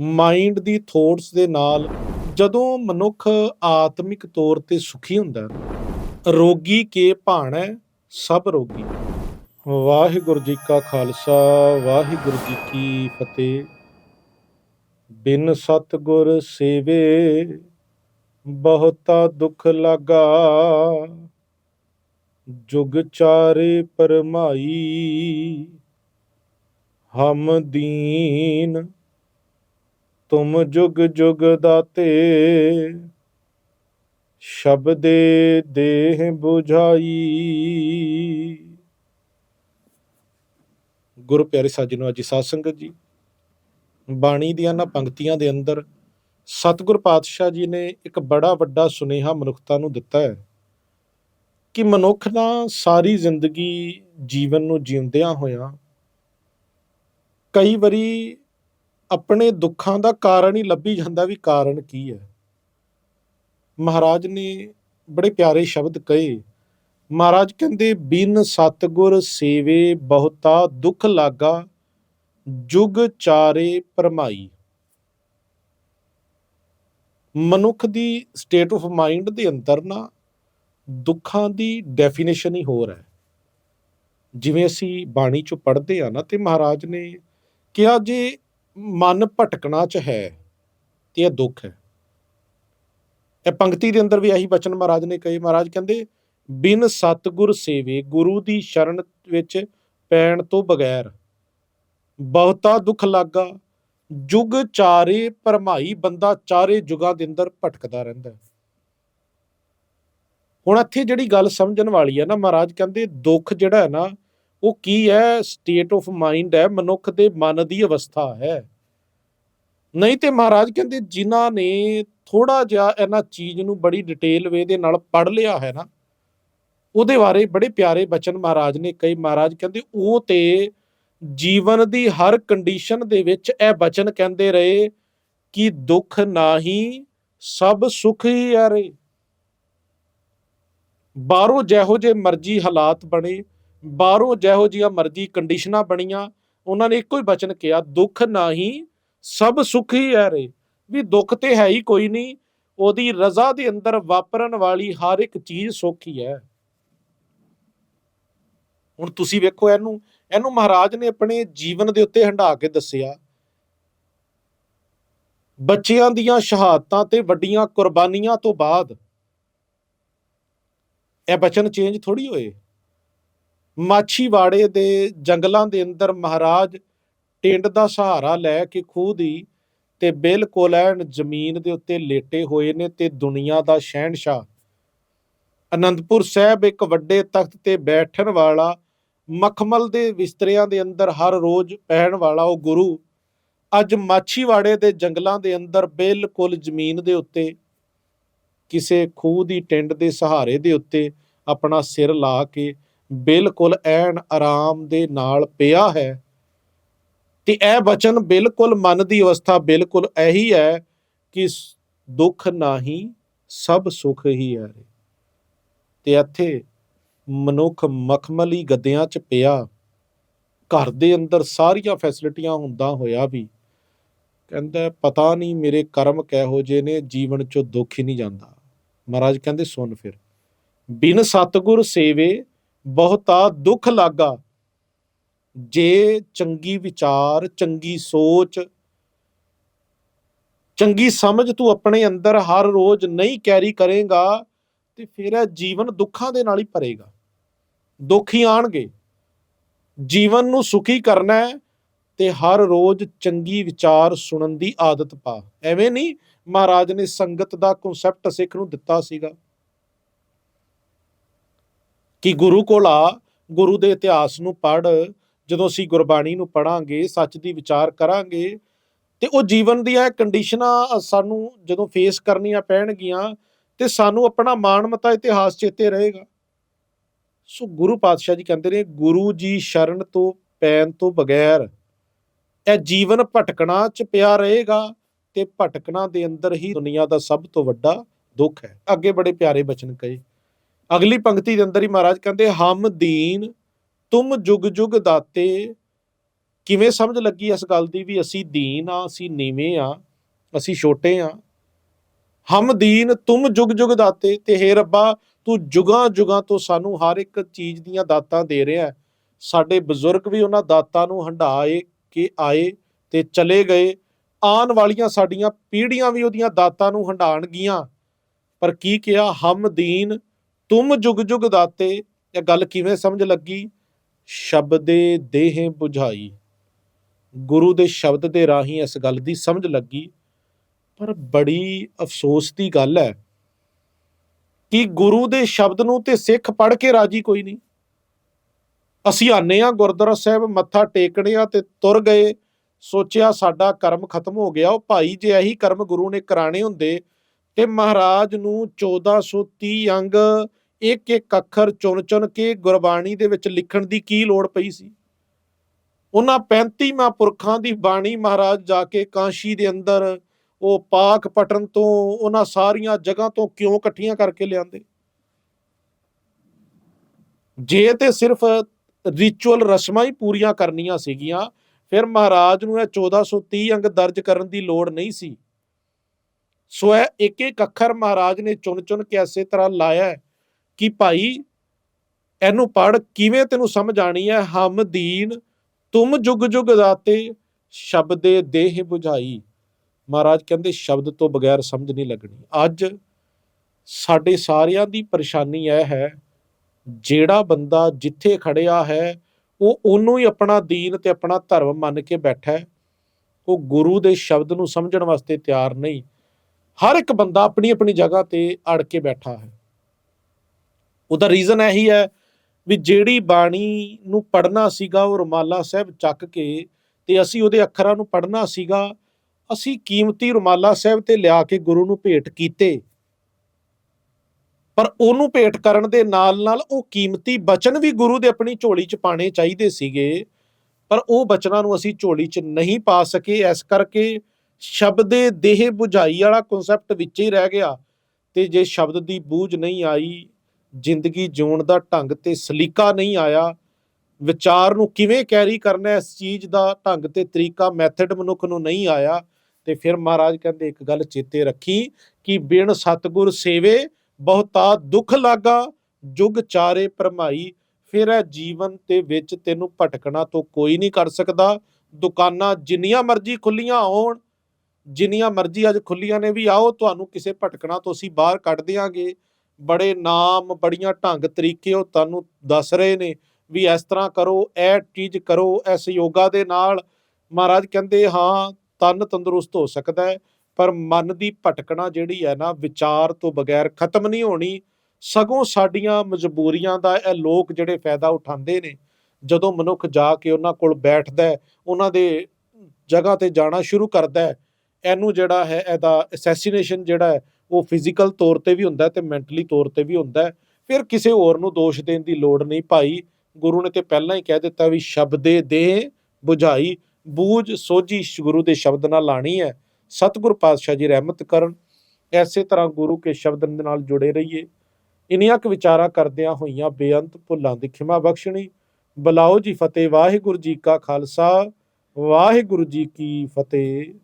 Mind ਦੀ thoughts ਦੇ ਨਾਲ ਜਦੋਂ ਮਨੁੱਖ ਆਤਮਿਕ ਤੌਰ ਤੇ ਸੁਖੀ ਹੁੰਦਾ ਰੋਗੀ ਕੇ ਭਾਣੈ, ਸਭ ਰੋਗੀ। ਵਾਹਿਗੁਰੂ ਜੀ ਕਾ ਖਾਲਸਾ, ਵਾਹਿਗੁਰੂ ਜੀ ਕੀ ਫਤਿਹ। ਬਿਨ ਸਤਗੁਰ ਸੇਵੇ ਬਹੁਤਾ ਦੁੱਖ ਲਾਗਾ। ਜੁਗ ਚਾਰੇ ਪਰਮਾਈ, ਹਮ ਦੀਨ ਤੁਮ ਜੁਗ ਜੁਗ ਦਾਤੇ। ਸ਼ਬਦੇ ਦੇਹ 부ਝਾਈ ਗੁਰੂ ਪਿਆਰੇ ਸਾਜਣੋ ਅਜੀ ਸਾਧ ਸੰਗਤ ਜੀ, ਬਾਣੀ ਦੀਆਂ ਨਾ ਪੰਕਤੀਆਂ ਦੇ ਅੰਦਰ ਸਤਿਗੁਰ ਪਾਤਸ਼ਾਹ ਜੀ ਨੇ ਇੱਕ ਬੜਾ ਵੱਡਾ ਸੁਨੇਹਾ ਮਨੁੱਖਤਾ ਨੂੰ ਦਿੱਤਾ ਹੈ ਕਿ ਮਨੁੱਖ ਨਾ ਸਾਰੀ ਜ਼ਿੰਦਗੀ ਜੀਵਨ ਨੂੰ ਜਿਉਂਦਿਆਂ ਹੋਇਆਂ ਕਈ ਵਾਰੀ ਆਪਣੇ ਦੁੱਖਾਂ ਦਾ ਕਾਰਨ ਹੀ ਲੱਭੀ ਜਾਂਦਾ ਵੀ ਕਾਰਨ ਕੀ ਹੈ। ਮਹਾਰਾਜ ਨੇ ਬੜੇ ਪਿਆਰੇ ਸ਼ਬਦ ਕਹੇ, ਮਹਾਰਾਜ ਕਹਿੰਦੇ, ਬਿਨ ਸਤਗੁਰ ਸੇਵੇ ਬਹੁਤਾ ਦੁੱਖ ਲਾਗਾ, ਜੁਗ ਚਾਰੇ ਪਰਮਾਈ ਮਨੁੱਖ ਦੀ ਸਟੇਟ ਆਫ ਮਾਈਂਡ ਦੇ ਅੰਦਰ ਨਾ ਦੁੱਖਾਂ ਦੀ ਡੈਫੀਨੇਸ਼ਨ ਹੀ ਹੋਰ ਹੈ। ਜਿਵੇਂ ਅਸੀਂ ਬਾਣੀ ਚੋਂ ਪੜ੍ਹਦੇ ਆ ਨਾ, ਤੇ ਮਹਾਰਾਜ ਨੇ ਕਿਹਾ, ਜੇ ਮਨ ਭਟਕਣਾ ਚ ਹੈ ਤੇ ਇਹ ਦੁੱਖ ਹੈ। ਇਹ ਪੰਕਤੀ ਦੇ ਅੰਦਰ ਵੀ ਇਹੀ ਬਚਨ ਮਹਾਰਾਜ ਨੇ ਕਹੇ। ਮਹਾਰਾਜ ਕਹਿੰਦੇ, ਬਿਨ ਸਤਗੁਰ ਸੇਵੇ ਗੁਰੂ ਦੀ ਸ਼ਰਨ ਵਿੱਚ ਪੈਣ ਤੋਂ ਬਗੈਰ ਬਹੁਤਾ ਦੁੱਖ ਲਾਗਾ, ਜੁਗ ਚਾਰੇ ਪਰਮਾਈ ਬੰਦਾ ਚਾਰੇ ਜੁਗਾਂ ਦੇ ਅੰਦਰ ਭਟਕਦਾ ਰਹਿੰਦਾ ਹੈ। ਹੁਣ ਇੱਥੇ ਜਿਹੜੀ ਗੱਲ ਸਮਝਣ ਵਾਲੀ ਹੈ ਨਾ, ਮਹਾਰਾਜ ਕਹਿੰਦੇ, ਦੁੱਖ ਜਿਹੜਾ ਹੈ ਨਾ ਉਹ ਕੀ ਹੈ? ਸਟੇਟ ਆਫ ਮਾਈਂਡ ਹੈ, ਮਨੁੱਖ ਦੇ ਮਨ ਦੀ ਅਵਸਥਾ ਹੈ। ਨਹੀਂ ਤੇ ਮਹਾਰਾਜ ਕਹਿੰਦੇ ਜਿਨ੍ਹਾਂ ਨੇ ਥੋੜਾ ਜਿਹਾ ਇਹਨਾਂ ਚੀਜ਼ ਨੂੰ ਬੜੀ ਡਿਟੇਲ ਵੇ ਦੇ ਨਾਲ ਪੜ ਲਿਆ ਹੈ ਨਾ, ਉਹਦੇ ਬਾਰੇ ਬੜੇ ਪਿਆਰੇ ਬਚਨ ਮਹਾਰਾਜ ਨੇ ਕਈ ਮਹਾਰਾਜ ਕਹਿੰਦੇ, ਉਹ ਤੇ ਜੀਵਨ ਦੀ ਹਰ ਕੰਡੀਸ਼ਨ ਦੇ ਵਿੱਚ ਇਹ ਬਚਨ ਕਹਿੰਦੇ ਰਹੇ ਕਿ ਦੁੱਖ ਨਾਹੀ, ਸਭ ਸੁਖ ਹੀ ਹੈ ਆਰੇ ਬਾਹਰੋਂ ਜਿਹੋ ਜੇ ਮਰਜ਼ੀ ਹਾਲਾਤ ਬਣੇ ਬਾਹਰੋਂ ਜਿਹੋ ਜੀਆਂ ਮਰਜ਼ੀ ਕੰਡੀਸ਼ਨਾਂ ਬਣੀਆਂ, ਉਹਨਾਂ ਨੇ ਇੱਕੋ ਹੀ ਬਚਨ ਕਿਹਾ, ਦੁੱਖ ਨਾਹੀ, ਸਭ ਸੁਖ ਹੀ ਆਰੇ ਵੀ ਦੁੱਖ ਤੇ ਹੈ ਹੀ ਕੋਈ ਨਹੀਂ, ਉਹਦੀ ਰਜ਼ਾ ਦੇ ਅੰਦਰ ਵਾਪਰਨ ਵਾਲੀ ਹਰ ਇੱਕ ਚੀਜ਼ ਸੁੱਖ ਹੀ। ਹੈ ਹੁਣ ਤੁਸੀਂ ਵੇਖੋ ਇਹਨੂੰ ਇਹਨੂੰ ਮਹਾਰਾਜ ਨੇ ਆਪਣੇ ਜੀਵਨ ਦੇ ਉੱਤੇ ਹੰਢਾ ਕੇ ਦੱਸਿਆ। ਬੱਚਿਆਂ ਦੀਆਂ ਸ਼ਹਾਦਤਾਂ ਤੇ ਵੱਡੀਆਂ ਕੁਰਬਾਨੀਆਂ ਤੋਂ ਬਾਅਦ, ਇਹ ਬਚਨ ਚੇਂਜ ਥੋੜੀ ਹੋਏ। ਮਾਛੀਵਾੜੇ ਦੇ ਜੰਗਲਾਂ ਦੇ ਅੰਦਰ ਮਹਾਰਾਜ ਟਿੰਡ ਦਾ ਸਹਾਰਾ ਲੈ ਕੇ ਖੂਹ ਦੀ ਤੇ ਬਿਲਕੁਲ ਐਨ ਜ਼ਮੀਨ ਦੇ ਉੱਤੇ ਲੇਟੇ ਹੋਏ ਨੇ ਤੇ ਦੁਨੀਆ ਦਾ ਸ਼ਹਿਨशाह ਅਨੰਦਪੁਰ ਸਾਹਿਬ ਇੱਕ ਵੱਡੇ ਤਖਤ ਤੇ ਬੈਠਣ ਵਾਲਾ, ਮਖਮਲ ਦੇ ਬਿਸਤਰਿਆਂ ਦੇ ਅੰਦਰ ਹਰ ਰੋਜ਼ ਪਹਿਣ ਵਾਲਾ ਉਹ ਗੁਰੂ, ਅੱਜ ਮਾਛੀਵਾੜੇ ਦੇ ਜੰਗਲਾਂ ਦੇ ਅੰਦਰ ਬਿਲਕੁਲ ਜ਼ਮੀਨ ਦੇ ਉੱਤੇ, ਕਿਸੇ ਖੂਹ ਦੀ ਟਿੰਡ ਦੇ ਸਹਾਰੇ ਦੇ ਉੱਤੇ ਆਪਣਾ ਸਿਰ ਲਾ ਕੇ ਬਿਲਕੁਲ ਐਨ ਆਰਾਮ ਦੇ ਨਾਲ ਪਿਆ ਹੈ ਤੇ ਇਹ ਬਚਨ ਬਿਲਕੁਲ ਮਨ ਦੀ ਅਵਸਥਾ ਬਿਲਕੁਲ ਇਹੀ ਹੈ ਕਿ ਦੁੱਖ ਨਾਹੀ ਸਭ ਸੁਖ ਹੀ ਹੈ ਤੇ ਇੱਥੇ ਮਨੁੱਖ ਮਖਮਲੀ ਗੱਦਿਆਂ 'ਚ ਪਿਆ, ਘਰ ਦੇ ਅੰਦਰ ਸਾਰੀਆਂ ਫੈਸਿਲਿਟੀਆਂ ਹੁੰਦਾ ਹੋਇਆ ਵੀ, ਕਹਿੰਦਾ ਪਤਾ ਨਹੀਂ ਮੇਰੇ ਕਰਮ ਕਿਹੋ ਜਿਹੇ ਨੇ, ਜੀਵਨ 'ਚੋਂ ਦੁੱਖ ਹੀ ਨਹੀਂ ਜਾਂਦਾ। ਮਹਾਰਾਜ ਕਹਿੰਦੇ ਸੁਣ ਫਿਰ, ਬਿਨ ਸਤਗੁਰ ਸੇਵੇ ਬਹੁਤਾ ਦੁੱਖ ਲਾਗਾ। ਜੇ ਚੰਗੀ ਵਿਚਾਰ, ਚੰਗੀ ਸੋਚ, ਚੰਗੀ ਸਮਝ ਤੂੰ ਆਪਣੇ ਅੰਦਰ ਹਰ ਰੋਜ਼ ਨਹੀਂ ਕੈਰੀ ਕਰੇਗਾ, ਤੇ ਫਿਰ ਇਹ ਜੀਵਨ ਦੁੱਖਾਂ ਦੇ ਨਾਲ ਹੀ ਭਰੇਗਾ। ਦੁੱਖ ਹੀ ਆਣਗੇ। ਜੀਵਨ ਨੂੰ ਸੁਖੀ ਕਰਨਾ ਹੈ ਤੇ ਹਰ ਰੋਜ਼ ਚੰਗੀ ਵਿਚਾਰ ਸੁਣਨ ਦੀ ਆਦਤ ਪਾ। ਐਵੇਂ ਨਹੀਂ ਮਹਾਰਾਜ ਨੇ ਸੰਗਤ ਦਾ ਕਨਸੈਪਟ ਸਿੱਖ ਨੂੰ ਦਿੱਤਾ ਸੀਗਾ। ਕਿ ਗੁਰੂ ਕੋਲ ਆ, ਗੁਰੂ ਦੇ ਇਤਿਹਾਸ ਨੂੰ ਪੜ ਜਦੋਂ ਅਸੀਂ ਗੁਰਬਾਣੀ ਨੂੰ ਪੜਾਂਗੇ ਸੱਚ ਦੀ ਵਿਚਾਰ ਕਰਾਂਗੇ, ਤੇ ਉਹ ਜੀਵਨ ਦੀਆਂ ਕੰਡੀਸ਼ਨਾਂ ਸਾਨੂੰ ਜਦੋਂ ਫੇਸ ਕਰਨੀਆਂ ਪੈਣਗੀਆਂ, ਤੇ ਸਾਨੂੰ ਆਪਣਾ ਮਾਣਮਤਾ ਇਤਿਹਾਸ ਚੇਤੇ ਰਹੇਗਾ। ਸੋ ਗੁਰੂ ਪਾਤਸ਼ਾਹ ਜੀ ਕਹਿੰਦੇ ਨੇ, ਗੁਰੂ ਜੀ ਸ਼ਰਨ ਤੋਂ ਪੈਣ ਤੋਂ ਬਗੈਰ ਇਹ ਜੀਵਨ ਭਟਕਣਾ ਚ ਪਿਆ ਰਹੇਗਾ, ਤੇ ਭਟਕਣਾ ਦੇ ਅੰਦਰ ਹੀ ਦੁਨੀਆ ਦਾ ਸਭ ਤੋਂ ਵੱਡਾ ਦੁੱਖ ਹੈ। ਅੱਗੇ ਬੜੇ ਪਿਆਰੇ ਬਚਨ ਕਹੇ। ਅਗਲੀ ਪੰਕਤੀ ਦੇ ਅੰਦਰ ਹੀ ਮਹਾਰਾਜ ਕਹਿੰਦੇ, ਹਮ ਦੀਨ, ਤੁਮ ਜੁਗ ਜੁਗ ਦਾਤੇ। ਕਿਵੇਂ ਸਮਝ ਲੱਗੀ ਇਸ ਗੱਲ ਦੀ ਵੀ ਅਸੀਂ ਦੀਨ ਆ, ਅਸੀਂ ਨੀਵੇਂ ਆ, ਅਸੀਂ ਛੋਟੇ ਆ। ਹਮ ਦੀਨ, ਤੁਮ ਜੁਗ ਜੁਗ ਦਾਤੇ। ਤੇ ਹੇ ਰੱਬਾ, ਤੂੰ ਜੁਗਾਂ ਜੁਗਾਂ ਤੋਂ ਸਾਨੂੰ ਹਰ ਇੱਕ ਚੀਜ਼ ਦੀਆਂ ਦਾਤਾਂ ਦੇ ਰਿਹਾ ਸਾਡੇ ਬਜ਼ੁਰਗ ਵੀ ਉਹਨਾਂ ਦਾਤਾਂ ਨੂੰ ਹੰਢਾਏ ਕੇ ਆਏ ਤੇ ਚਲੇ ਗਏ। ਆਉਣ ਵਾਲੀਆਂ ਸਾਡੀਆਂ ਪੀੜ੍ਹੀਆਂ ਵੀ ਉਹਦੀਆਂ ਦਾਤਾਂ ਨੂੰ ਹੰਢਾਣਗੀਆਂ ਪਰ ਕੀ ਕਿਹਾ? ਹਮ ਦੀਨ ਤੁਮ ਜੁਗ ਜੁਗ ਦਾਤੇ, ਇਹ ਗੱਲ ਕਿਵੇਂ ਸਮਝ ਲੱਗੀ? ਸ਼ਬਦੇ ਦੇਹ 부ਝਾਈ ਗੁਰੂ ਦੇ ਸ਼ਬਦ ਦੇ ਰਾਹੀਂ ਇਸ ਗੱਲ ਦੀ ਸਮਝ ਲੱਗੀ। ਪਰ ਬੜੀ ਅਫਸੋਸ ਦੀ ਗੱਲ ਹੈ ਕਿ ਗੁਰੂ ਦੇ ਸ਼ਬਦ ਨੂੰ ਤੇ ਸਿੱਖ ਪੜ੍ਹ ਕੇ ਰਾਜੀ ਕੋਈ ਨਹੀਂ। ਅਸੀਂ ਆਨੇ ਆ ਗੁਰਦੁਆਰਾ ਸਾਹਿਬ, ਮੱਥਾ ਟੇਕਣੇ ਆ ਤੇ ਤੁਰ ਗਏ। ਸੋਚਿਆ ਸਾਡਾ ਕਰਮ ਖਤਮ ਹੋ ਗਿਆ। ਉਹ ਭਾਈ ਜੇ ਇਹੀ ਕਰਮ ਗੁਰੂ ਨੇ ਕਰਾਣੇ ਹੁੰਦੇ ਤੇ ਮਹਾਰਾਜ ਨੂੰ 1430 ਅੰਗ ਇੱਕ ਇੱਕ ਅੱਖਰ ਚੁਣ ਚੁਣ ਕੇ ਗੁਰਬਾਣੀ ਦੇ ਵਿੱਚ ਲਿਖਣ ਦੀ ਕੀ ਲੋੜ ਪਈ ਸੀ? ਉਹਨਾਂ 35 ਮਹਾਂਪੁਰਖਾਂ ਦੀ ਬਾਣੀ ਮਹਾਰਾਜ ਜਾ ਕੇ ਕਾਂਸ਼ੀ ਦੇ ਅੰਦਰ ਉਹ ਪਾਕ ਪਟਨ ਤੋਂ ਉਹਨਾਂ ਸਾਰੀਆਂ ਜਗ੍ਹਾ ਤੋਂ ਕਿਉਂ ਇਕੱਠੀਆਂ ਕਰਕੇ ਲਿਆਂਦੇ? ਜੇ ਤੇ ਸਿਰਫ ਰਿਚੁਅਲ ਰਸਮਾਂ ਹੀ ਪੂਰੀਆਂ ਕਰਨੀਆਂ ਸੀਗੀਆਂ, ਫਿਰ ਮਹਾਰਾਜ ਨੂੰ ਇਹ 1430 ਅੰਗ ਦਰਜ ਕਰਨ ਦੀ ਲੋੜ ਨਹੀਂ ਸੀ। ਸੋ ਇਹ ਇੱਕ ਇੱਕ ਅੱਖਰ ਮਹਾਰਾਜ ਨੇ ਚੁਣ ਚੁਣ ਕੇ ਐਸੇ ਤਰ੍ਹਾਂ ਲਾਇਆ ਹੈ ਕਿ ਭਾਈ ਇਹਨੂੰ ਪੜ ਕਿਵੇਂ ਤੈਨੂੰ ਸਮਝ ਆਣੀ ਹੈ? ਹਮ ਦੀਨ, ਤੁਮ ਜੁਗ ਜੁਗ ਦਾਤੇ, ਸ਼ਬਦੇ ਦੇਹ 부ਝਾਈ ਮਹਾਰਾਜ ਕਹਿੰਦੇ ਸ਼ਬਦ ਤੋਂ ਬਗੈਰ ਸਮਝ ਨਹੀਂ ਲੱਗਣੀ। ਅੱਜ ਸਾਡੇ ਸਾਰਿਆਂ ਦੀ ਪਰੇਸ਼ਾਨੀ ਇਹ ਹੈ, ਜਿਹੜਾ ਬੰਦਾ ਜਿੱਥੇ ਖੜਿਆ ਹੈ, ਉਹ ਉਹਨੂੰ ਹੀ ਆਪਣਾ ਦੀਨ ਤੇ ਆਪਣਾ ਧਰਮ ਮੰਨ ਕੇ ਬੈਠਾ ਹੈ। ਉਹ ਗੁਰੂ ਦੇ ਸ਼ਬਦ ਨੂੰ ਸਮਝਣ ਵਾਸਤੇ ਤਿਆਰ ਨਹੀਂ। ਹਰ ਇੱਕ ਬੰਦਾ ਆਪਣੀ ਆਪਣੀ ਜਗ੍ਹਾ ਤੇ ਅੜ ਕੇ ਬੈਠਾ ਹੈ। ਉਹਦਾ ਰੀਜ਼ਨ ਇਹੀ ਹੈ ਵੀ ਜਿਹੜੀ ਬਾਣੀ ਨੂੰ ਪੜਨਾ ਸੀਗਾ, ਉਹ ਰੁਮਾਲਾ ਸਾਹਿਬ ਚੱਕ ਕੇ ਤੇ ਅਸੀਂ ਉਹਦੇ ਅੱਖਰਾਂ ਨੂੰ ਪੜਨਾ ਸੀਗਾ, ਅਸੀਂ ਕੀਮਤੀ ਰੁਮਾਲਾ ਸਾਹਿਬ ਤੇ ਲਿਆ ਕੇ ਗੁਰੂ ਨੂੰ ਭੇਟ ਕੀਤੇ। ਪਰ ਉਹਨੂੰ ਭੇਟ ਕਰਨ ਦੇ ਨਾਲ ਨਾਲ ਉਹ ਕੀਮਤੀ ਬਚਨ ਵੀ ਗੁਰੂ ਦੇ ਆਪਣੀ ਝੋਲੀ 'ਚ ਪਾਣੇ ਚਾਹੀਦੇ ਸੀਗੇ, ਪਰ ਉਹ ਬਚਨਾਂ ਨੂੰ ਅਸੀਂ ਝੋਲੀ 'ਚ ਨਹੀਂ ਪਾ ਸਕੇ, ਇਸ ਕਰਕੇ ਸ਼ਬਦੇ ਦੇਹ 부ਝਾਈ ਵਾਲਾ ਕਨਸੈਪਟ ਵਿੱਚ ਹੀ ਰਹਿ ਗਿਆ ਤੇ ਜੇ ਸ਼ਬਦ ਦੀ ਬੂਝ ਨਹੀਂ ਆਈ, ਜ਼ਿੰਦਗੀ ਜਿਉਣ ਦਾ ਢੰਗ ਤੇ ਸਲੀਕਾ ਨਹੀਂ ਆਇਆ, ਵਿਚਾਰ ਨੂੰ ਕਿਵੇਂ ਕੈਰੀ ਕਰਨਾ ਇਸ ਚੀਜ਼ ਦਾ ਢੰਗ ਤੇ ਤਰੀਕਾ ਮੈਥਡ ਮਨੁੱਖ ਨੂੰ ਨਹੀਂ ਆਇਆ, ਤੇ ਫਿਰ ਮਹਾਰਾਜ ਕਹਿੰਦੇ ਇੱਕ ਗੱਲ ਚੇਤੇ ਰੱਖੀ ਕਿ ਬਿਨ ਸਤਗੁਰ ਸੇਵੇ ਬਹੁਤਾ ਦੁੱਖ ਲਾਗਾ, ਜੁਗ ਚਾਰੇ ਪਰਮਾਈ ਫਿਰ ਇਹ ਜੀਵਨ ਤੇ ਵਿੱਚ ਤੈਨੂੰ ਭਟਕਣਾ ਤੋਂ ਕੋਈ ਨਹੀਂ ਕਰ ਸਕਦਾ, ਦੁਕਾਨਾਂ ਜਿੰਨੀਆਂ ਮਰਜ਼ੀ ਖੁੱਲੀਆਂ ਹੋਣ ਜਿੰਨੀਆਂ ਮਰਜ਼ੀ ਅੱਜ ਖੁੱਲੀਆਂ ਨੇ ਵੀ, ਆਓ ਤੁਹਾਨੂੰ ਕਿਸੇ ਭਟਕਣਾ ਤੋਂ ਅਸੀਂ ਬਾਹਰ ਕੱਢ ਦਿਆਂਗੇ। ਬੜੇ ਨਾਮ, ਬੜੀਆਂ ਢੰਗ ਤਰੀਕੇ ਉਹ ਤੁਹਾਨੂੰ ਦੱਸ ਰਹੇ ਨੇ ਵੀ ਇਸ ਤਰ੍ਹਾਂ ਕਰੋ, ਇਹ ਚੀਜ਼ ਕਰੋ, ਇਸ ਯੋਗਾ ਦੇ ਨਾਲ। ਮਹਾਰਾਜ ਕਹਿੰਦੇ, ਹਾਂ, ਤਨ ਤੰਦਰੁਸਤ ਹੋ ਸਕਦਾ ਹੈ, ਪਰ ਮਨ ਦੀ ਭਟਕਣਾ ਜਿਹੜੀ ਹੈ ਨਾ, ਵਿਚਾਰ ਤੋਂ ਬਗੈਰ ਖਤਮ ਨਹੀਂ ਹੋਣੀ। ਸਗੋਂ ਸਾਡੀਆਂ ਮਜਬੂਰੀਆਂ ਦਾ ਇਹ ਲੋਕ ਜਿਹੜੇ ਫਾਇਦਾ ਉਠਾਉਂਦੇ ਨੇ, ਜਦੋਂ ਮਨੁੱਖ ਜਾ ਕੇ ਉਹਨਾਂ ਕੋਲ ਬੈਠਦਾ ਉਹਨਾਂ ਦੇ ਜਗ੍ਹਾ ਤੇ ਜਾਣਾ ਸ਼ੁਰੂ ਕਰਦਾ ਇਹਨੂੰ ਜਿਹੜਾ ਹੈ, ਇਹਦਾ ਅਸੈਸੀਨੇਸ਼ਨ ਜਿਹੜਾ ਹੈ, ਉਹ ਫਿਜ਼ੀਕਲ ਤੌਰ ਤੇ ਵੀ ਹੁੰਦਾ ਹੈ ਤੇ ਮੈਂਟਲੀ ਤੌਰ ਤੇ ਵੀ ਹੁੰਦਾ ਫਿਰ ਕਿਸੇ ਹੋਰ ਨੂੰ ਦੋਸ਼ ਦੇਣ ਦੀ ਲੋੜ ਨਹੀਂ, ਭਾਈ ਗੁਰੂ ਨੇ ਤੇ ਪਹਿਲਾਂ ਹੀ ਕਹਿ ਦਿੱਤਾ ਵੀ ਸ਼ਬਦੇ ਦੇ 부ਝਾਈ ਬੂਝ ਸੋਝੀ ਗੁਰੂ ਦੇ ਸ਼ਬਦ ਨਾਲ ਲਾਣੀ ਹੈ। ਸਤਿਗੁਰ ਪਾਤਸ਼ਾਹ ਜੀ ਰਹਿਮਤ ਕਰਨ, ਐਸੇ ਤਰ੍ਹਾਂ ਗੁਰੂ ਕੇ ਸ਼ਬਦ ਨਾਲ ਜੁੜੇ ਰਹੀਏ। ਇਨੀਆਂ ਕੁ ਵਿਚਾਰਾਂ ਕਰਦਿਆਂ ਹੋਈਆਂ ਬੇਅੰਤ ਭੁੱਲਾਂ ਦੀ ਖਿਮਾ ਬਖਸ਼ਣੀ। ਬੁਲਾਓ ਜੀ ਫਤਿਹ, ਵਾਹਿਗੁਰੂ ਜੀ ਕਾ ਖਾਲਸਾ, ਵਾਹਿਗੁਰੂ ਜੀ ਕੀ ਫਤਿਹ।